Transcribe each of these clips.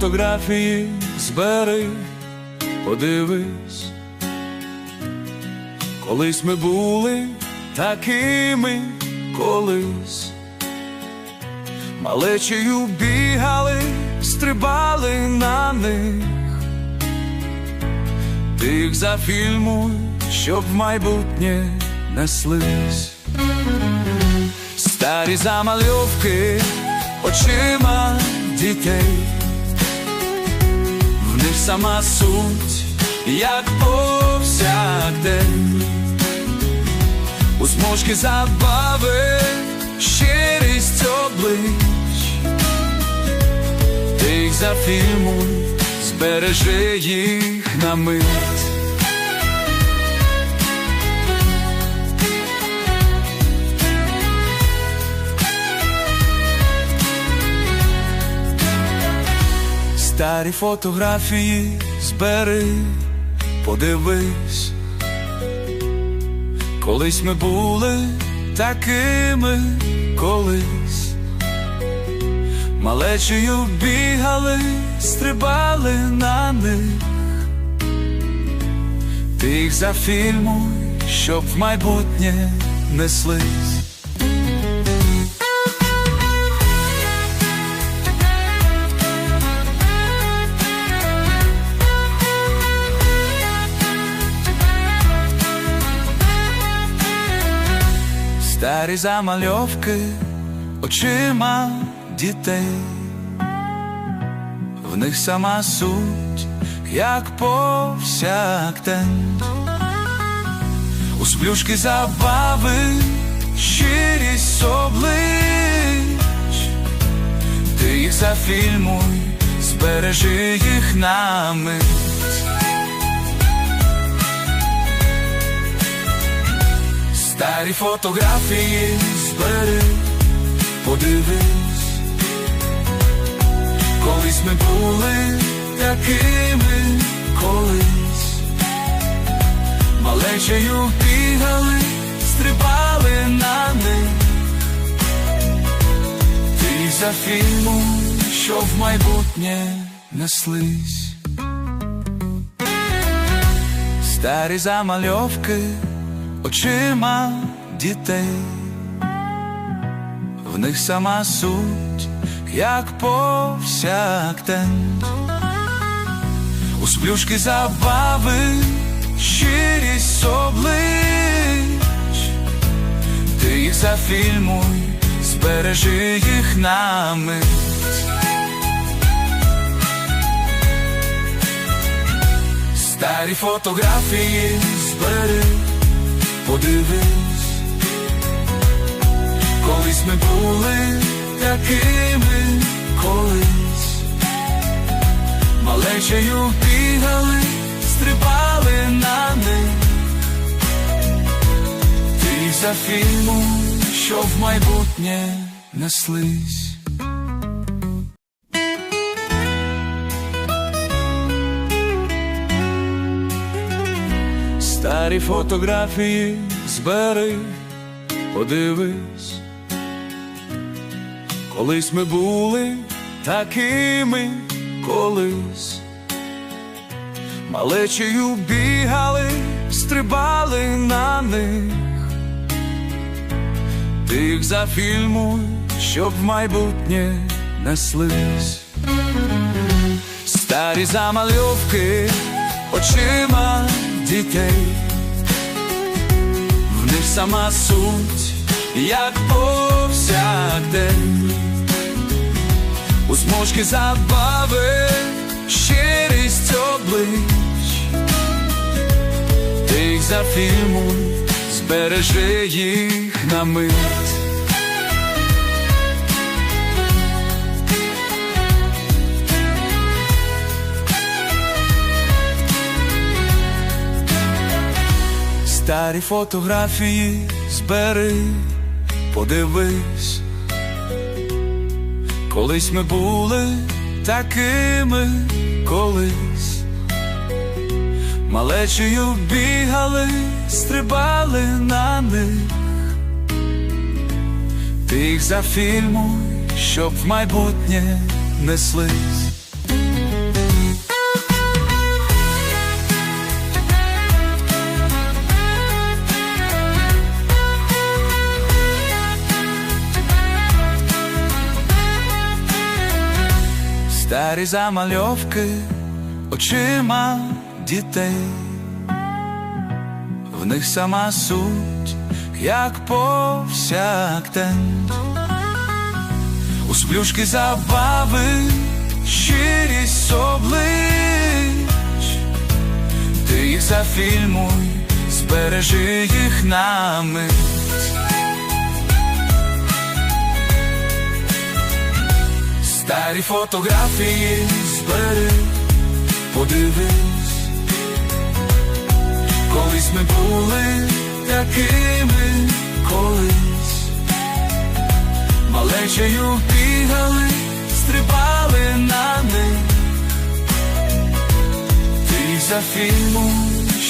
Фотографії збери, подивись. Колись ми були такими колись. Малечею бігали, стрибали на них. Тих зафільмуй, щоб в майбутнє неслись. Старі замальовки очима дітей, сама суть, як повсякдень, смужки забави, щирість облич, ти їх зафільмуй, збережи їх на мить. Старі фотографії збери, подивись, колись ми були такими колись, малечею бігали, стрибали на них, ти їх зафільмуй, щоб в майбутнє неслись. Старі замальовки очима дітей, в них сама суть, як повсякдень, у сплюшки забави, щирість облич, ти їх зафільмуй, збережи їх на мить. Старі фотографії збери, подивись, колись ми були такими колись, малечею бігали, стрибали на них, ти їх зафільмуй, що в майбутнє неслись. Старі замальовки очима дітей, в них сама суть, як повсякдень, у сплюшки забави, щирість облич, ти їх зафільмуй, збережи їх на. Старі фотографії збери, подивись, колись ми були такими колись, малечею бігали, стрибали на них, ти їх зафільмуй, що в майбутнє неслись. Старі фотографії збери, подивись, колись ми були такими колись, малечею бігали, стрибали на них, ти їх зафільмуй, щоб в майбутнє неслись. Старі замальовки очима дітей, сама суть, як повсякдень, смужки забави, щирість облич, ти їх зафільмуй, збережи їх на мить. Старі фотографії збери, подивись, колись ми були такими колись, малечею бігали, стрибали на них, ти їх зафільмуй, щоб в майбутнє неслись. Старі замальовки очима дітей, в них сама суть, як повсякдень. У сплюшки забави, щирість облич, ти їх зафільмуй, збережи їх на мить. Старі фотографії збери, подивись, колись ми були такими колись, малечею бігали, стрибали на них. Ти за фільму,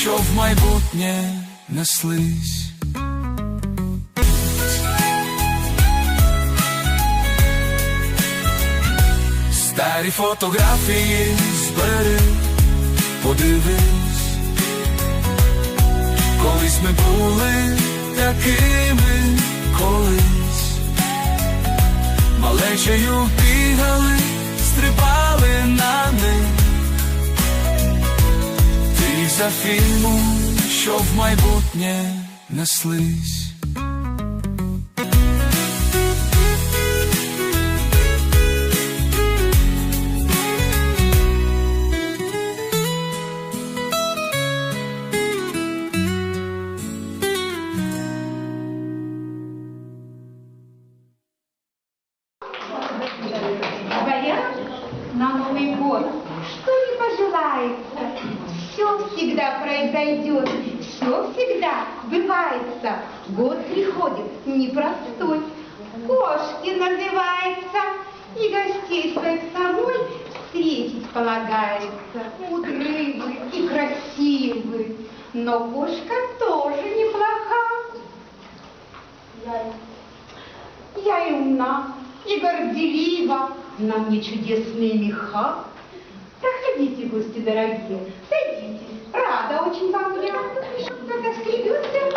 що в майбутнє неслись. Старі фотографії збери, подивись, колись ми були такими колись, малечею бігали, стрибали на них. Ти за фільму, що в майбутнє неслись. Кошки называется, и гостей своих самой встретить полагается. Мудры вы и красивы, но кошка тоже неплоха. Я я и умна, и горделива, на мне чудесные меха. Проходите, гости дорогие, садитесь, рада очень вам я. Когда скребется,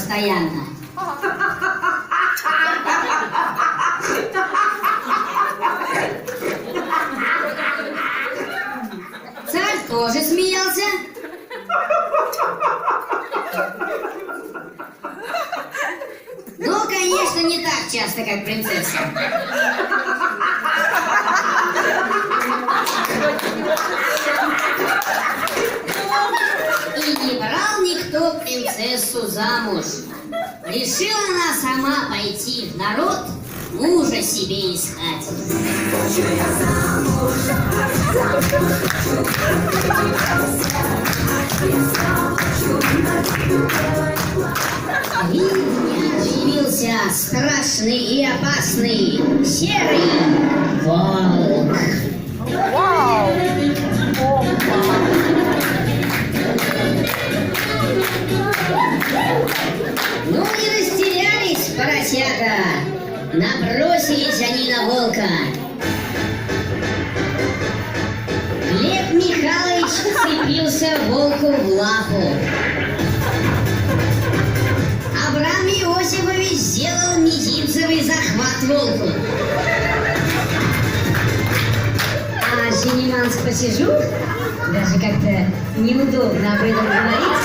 постоянно. Царь тоже смеялся. Ну, конечно, не так часто, как принцесса. принцессу замуж. Решила она сама пойти в народ, мужа себе искать. Хочу И явился страшный и опасный серый Жениманс посижу, даже как-то неудобно об этом говорить.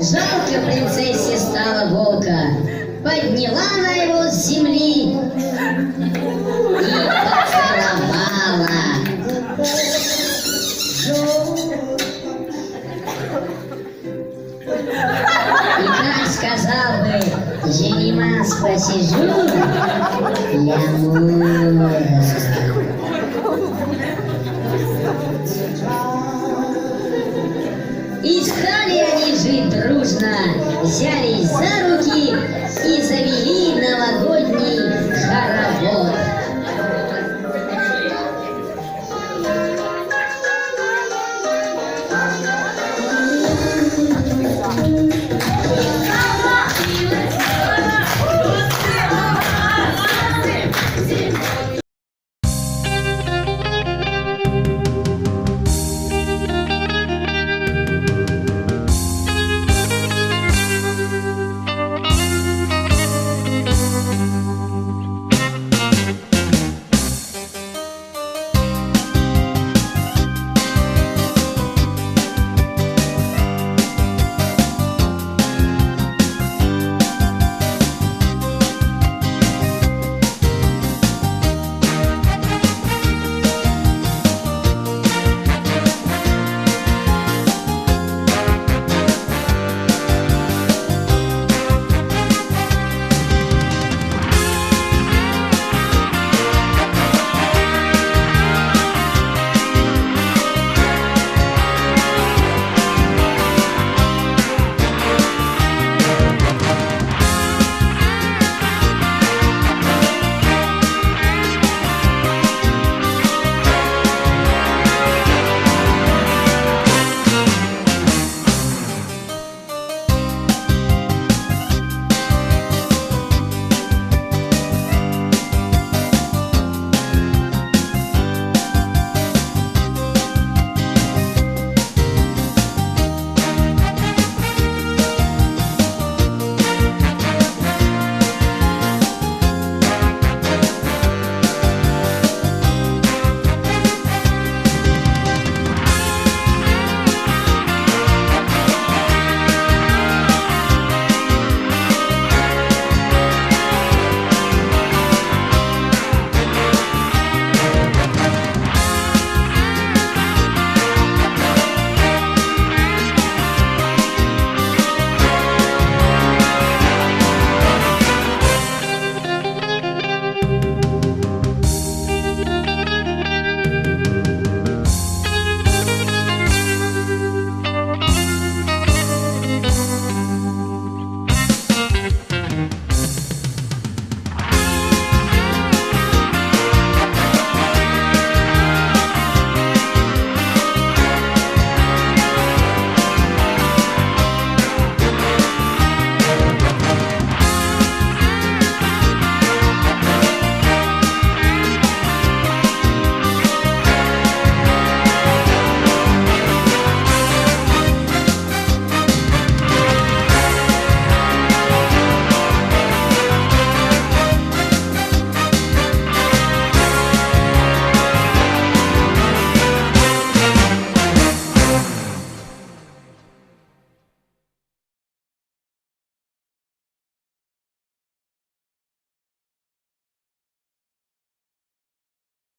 Жалко принцессе стало волка. Подняла посижу, я муж. И стали они жить дружно, взялись за руки и завели